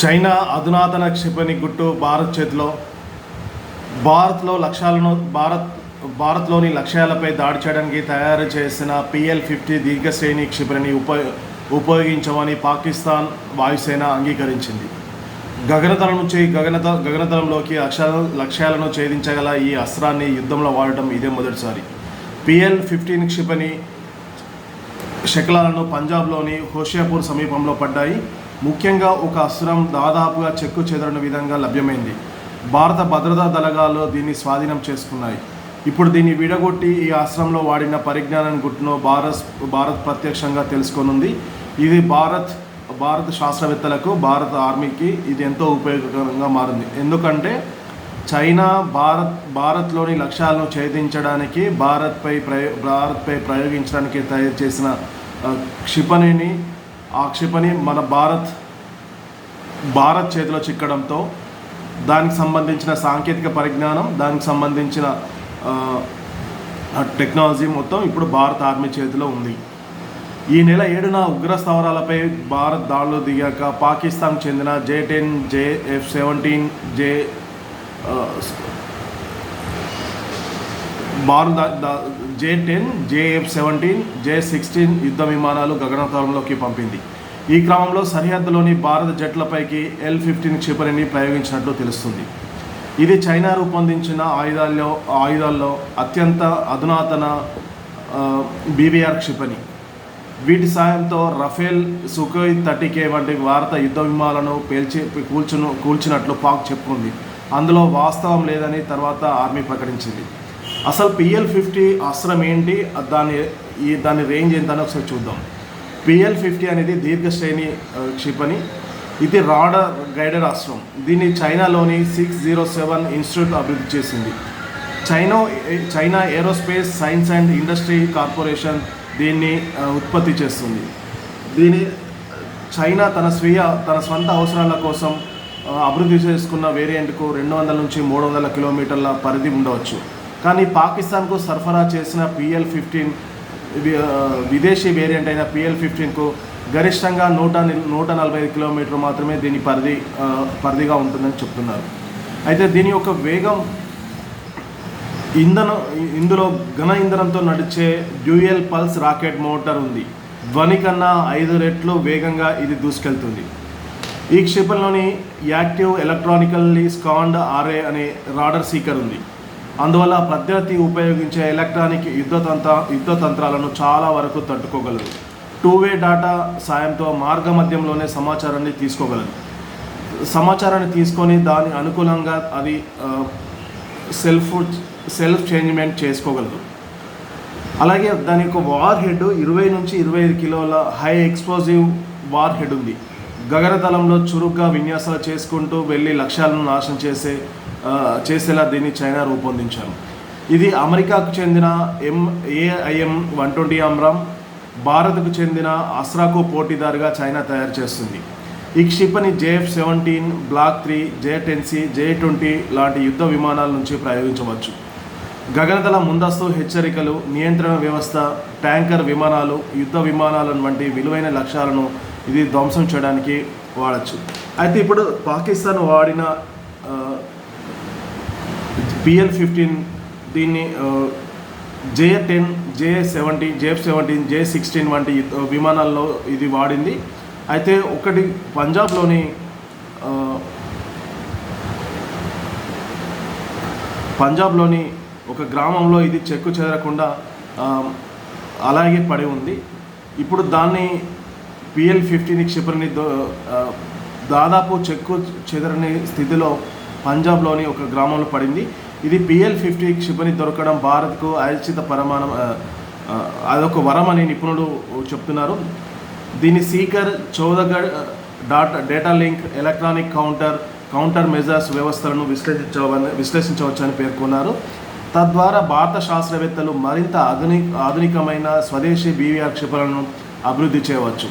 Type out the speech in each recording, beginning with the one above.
China అధునాతన క్షిపణి గుట్టు భారత్ చేతిలో భారత్లో లక్ష్యాలను భారత్ భారత్లోని లక్ష్యాలపై దాడి చేయడానికి తయారు చేసిన పిఎల్ ఫిఫ్టీ దీర్ఘశ్రేణి క్షిపణిని ఉప ఉపయోగించమని పాకిస్తాన్ వాయుసేన అంగీకరించింది. గగనతలం నుంచి గగనత గగనతలంలోకి లక్ష్యాలను లక్ష్యాలను ఛేదించగల ఈ అస్త్రాన్ని యుద్ధంలో వాడటం ఇదే మొదటిసారి. పిఎల్ ఫిఫ్టీన్ క్షిపణి శకలాలను పంజాబ్లోని హోషియాపూర్ సమీపంలో పడ్డాయి. ముఖ్యంగా ఒక అస్త్రం దాదాపుగా చెక్కు చెదరని విధంగా లభ్యమైంది. భారత భద్రతా దళగాలు దీన్ని స్వాధీనం చేసుకున్నాయి. ఇప్పుడు దీన్ని విడగొట్టి ఈ అస్త్రంలో వాడిన పరిజ్ఞానం గుట్టును భారత్ భారత్ ప్రత్యక్షంగా తెలుసుకొనుంది. ఇది భారత్ భారత శాస్త్రవేత్తలకు భారత ఆర్మీకి ఇది ఎంతో ఉపయోగకరంగా మారింది. ఎందుకంటే చైనా భారత్ భారత్లోని లక్ష్యాలను ఛేదించడానికి భారత్పై ప్రయో భారత్పై ప్రయోగించడానికి తయారు చేసిన క్షిపణిని ఆ క్షిపణి మన భారత్ భారత్ చేతిలో చిక్కడంతో దానికి సంబంధించిన సాంకేతిక పరిజ్ఞానం దానికి సంబంధించిన టెక్నాలజీ మొత్తం ఇప్పుడు భారత ఆర్మీ చేతిలో ఉంది. ఈ నెల ఏడున ఉగ్ర స్థావరాలపై భారత్ దాడులు దిగాక పాకిస్తాన్ చెందిన J ten J F seventeen J భారత J ten JF seventeen J sixteen యుద్ధ విమానాలు గగనతలంలోకి పంపింది. ఈ క్రమంలో సరిహద్దులోని భారత జట్లపైకి ఎల్ ఫిఫ్టీన్ క్షిపణిని ప్రయోగించినట్లు తెలుస్తుంది. ఇది చైనా రూపొందించిన ఆయుధాల్లో ఆయుధాల్లో అత్యంత అధునాతన బీవీఆర్ క్షిపణి. వీటి సాయంతో రఫేల్ సుఖోయ్ తటికే వంటి భారత యుద్ధ విమానాలను పేల్చి కూల్చును కూల్చినట్లు పాక్ చెప్పుకుంది. అందులో వాస్తవం లేదని తర్వాత ఆర్మీ ప్రకటించింది. అసలు పిఎల్ ఫిఫ్టీ అస్త్రం ఏంటి? దాని ఈ దాని రేంజ్ ఎంత అని ఒకసారి చూద్దాం. పిఎల్ ఫిఫ్టీ అనేది దీర్ఘశ్రేణి క్షిపణి. ఇది రాడర్ గైడెడ్ అస్త్రం. దీన్ని చైనాలోని సిక్స్ జీరో సెవెన్ ఇన్స్టిట్యూట్ అభివృద్ధి చేసింది. China China aerospace science and industry corporation దీన్ని ఉత్పత్తి చేస్తుంది. దీని చైనా తన స్వీయ తన స్వంత అవసరాల కోసం అభివృద్ధి చేసుకున్న వేరియంట్కు రెండు వందల నుంచి మూడు వందల కిలోమీటర్ల పరిధి ఉండవచ్చు. కానీ పాకిస్తాన్కు సరఫరా చేసిన పిఎల్ ఫిఫ్టీన్ విదేశీ వేరియంట్ అయిన పిఎల్ ఫిఫ్టీన్కు గరిష్టంగా నూట నూట నలభై ఐదు కిలోమీటర్లు మాత్రమే దీని పరిధి పరిధిగా ఉంటుందని చెప్తున్నారు. అయితే దీని యొక్క వేగం ఇంధనం ఇందులో ఘన ఇంధనంతో నడిచే డ్యూయల్ పల్స్ రాకెట్ మోటార్ ఉంది. ధ్వని కన్నా ఐదు రెట్లు వేగంగా ఇది దూసుకెళ్తుంది. ఈ క్షిపణిలోని యాక్టివ్ ఎలక్ట్రానికల్లీ స్కాండ్ ఆర్ఏ అనే రాడర్ సీకర్ ఉంది. అందువల్ల ప్రత్యర్థి ఉపయోగించే ఎలక్ట్రానిక్ యుద్ధతంత్ర యుద్ధతంత్రాలను చాలా వరకు తట్టుకోగలదు టూ వే డాటా సాయంతో మార్గ మధ్యంలోనే సమాచారాన్ని తీసుకోగలదు సమాచారాన్ని తీసుకొని దాని అనుకూలంగా అది సెల్ఫ్ సెల్ఫ్ చేంజ్మెంట్ చేసుకోగలదు అలాగే దాని యొక్క వార్ హెడ్ ఇరవై నుంచి ఇరవై ఐదు కిలోల హై ఎక్స్ప్లోజివ్ వార్ హెడ్ ఉంది. గగనతలంలో చురుగ్గా విన్యాసాలు చేసుకుంటూ వెళ్ళి లక్ష్యాలను నాశనం చేసే చేసేలా దీన్ని చైనా రూపొందించారు. ఇది అమెరికాకు చెందిన M AIM one twenty AMRAAM భారత్కు చెందిన అస్రాకు పోటీదారుగా చైనా తయారు చేస్తుంది. ఈ క్షిపణి JF seventeen block three J ten C J twenty లాంటి యుద్ధ విమానాల నుంచి ప్రయోగించవచ్చు. గగనతల ముందస్తు హెచ్చరికలు నియంత్రణ వ్యవస్థ ట్యాంకర్ విమానాలు యుద్ధ విమానాలను వంటి విలువైన లక్ష్యాలను ఇది ధ్వంసం చేయడానికి వాడచ్చు. అయితే ఇప్పుడు పాకిస్తాన్ వాడిన పిఎల్ ఫిఫ్టీన్ దీన్ని J ten J seventy J seventeen J sixteen వంటి విమానాల్లో ఇది వాడింది. అయితే ఒకటి పంజాబ్లోని పంజాబ్లోని ఒక గ్రామంలో ఇది చెక్కు చెదరకుండా అలాగే పడి ఉంది. ఇప్పుడు దాన్ని పిఎల్ ఫిఫ్టీన్ క్షిపణిని దాదాపు చెక్కు చెదరని స్థితిలో పంజాబ్లోని ఒక గ్రామంలో పడింది. ఇది పిఎల్ ఫిఫ్టీ క్షిపణి దొరకడం భారత్కు ఐచ్ఛిత పరమాణం అదొక వరం అని నిపుణులు చెప్తున్నారు. దీని seeker చౌదగఢ్ data data link electronic counter counter measures వ్యవస్థలను విశ్లేషించవని విశ్లేషించవచ్చని పేర్కొన్నారు. తద్వారా భారత శాస్త్రవేత్తలు మరింత ఆధునిక ఆధునికమైన స్వదేశీ బీవీఆర్ క్షిపణులను అభివృద్ధి చేయవచ్చు.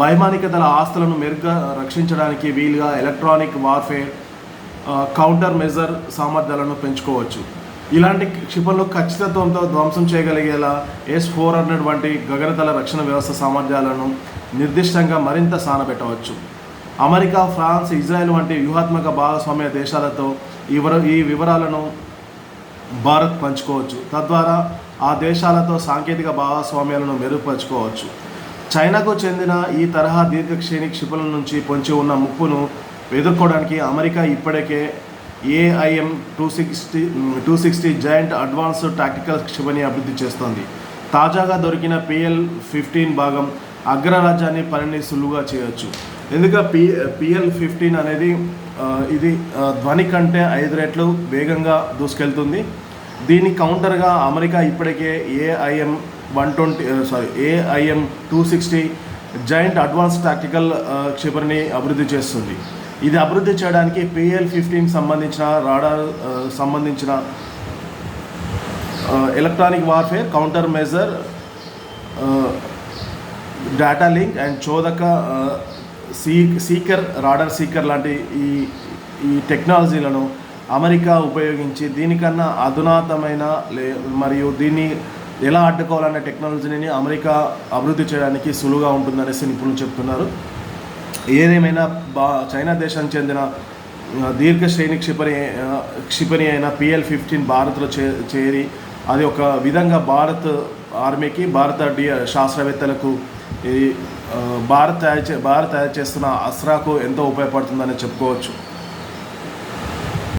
వైమానిక దళ ఆస్తులను మెరుగ్గా రక్షించడానికి వీలుగా ఎలక్ట్రానిక్ వార్ఫేర్ కౌంటర్ మెజర్ సామర్థ్యాలను పెంచుకోవచ్చు. ఇలాంటి క్షిపణులు ఖచ్చితత్వంతో ధ్వంసం చేయగలిగేలా ఎస్ ఫోర్ హండ్రెడ్ వంటి గగనతల రక్షణ వ్యవస్థ సామర్థ్యాలను నిర్దిష్టంగా మరింత సానబెట్టవచ్చు. అమెరికా ఫ్రాన్స్ ఇజ్రాయెల్ వంటి వ్యూహాత్మక భాగస్వామ్య దేశాలతో ఇవర ఈ వివరాలను భారత్ పంచుకోవచ్చు. తద్వారా ఆ దేశాలతో సాంకేతిక భాగస్వామ్యాలను మెరుగుపరచుకోవచ్చు. చైనాకు చెందిన ఈ తరహా దీర్ఘశ్రేణి క్షిపణుల నుంచి పొంచి ఉన్న ముప్పును ఎదుర్కోవడానికి అమెరికా ఇప్పటికే AIM two sixty two sixty joint advanced tactical క్షిపణి అభివృద్ధి చేస్తోంది. తాజాగా దొరికిన పిఎల్ ఫిఫ్టీన్ భాగం అగ్రరాజ్యాన్ని పనిని సులువుగా చేయొచ్చు. ఎందుకంటే పి పిఎల్ ఫిఫ్టీన్ అనేది ఇది ధ్వని కంటే ఐదు రెట్లు వేగంగా దూసుకెళ్తుంది. దీని కౌంటర్గా అమెరికా ఇప్పటికే AIM one twenty sorry AIM two sixty joint advance tactical క్షిపణిని అభివృద్ధి చేస్తుంది. ఇది అభివృద్ధి చేయడానికి పిఎల్ ఫిఫ్టీన్ సంబంధించిన రాడార్ uh, సంబంధించిన electronic warfare counter measure data link and చోదక see seeker radar seeker లాంటి ఈ ఈ టెక్నాలజీలను అమెరికా ఉపయోగించి దీనికన్నా అధునాతమైన లే మరియు దీన్ని ఎలా అడ్డుకోవాలనే టెక్నాలజీని అమెరికా అభివృద్ధి చేయడానికి సులువుగా ఉంటుందనేసి నిపుణులు చెప్తున్నారు. ఏదేమైనా బా చైనా దేశానికి చెందిన దీర్ఘ శ్రేణి క్షిపణి క్షిపణి అయిన పిఎల్ ఫిఫ్టీన్ భారత్లో చే చేరి అది ఒక విధంగా భారత్ ఆర్మీకి భారత డి శాస్త్రవేత్తలకు ఈ భారత్ తయారు చే భారత్ తయారు చేస్తున్న అస్రాకు ఎంతో ఉపయోగపడుతుందని చెప్పుకోవచ్చు.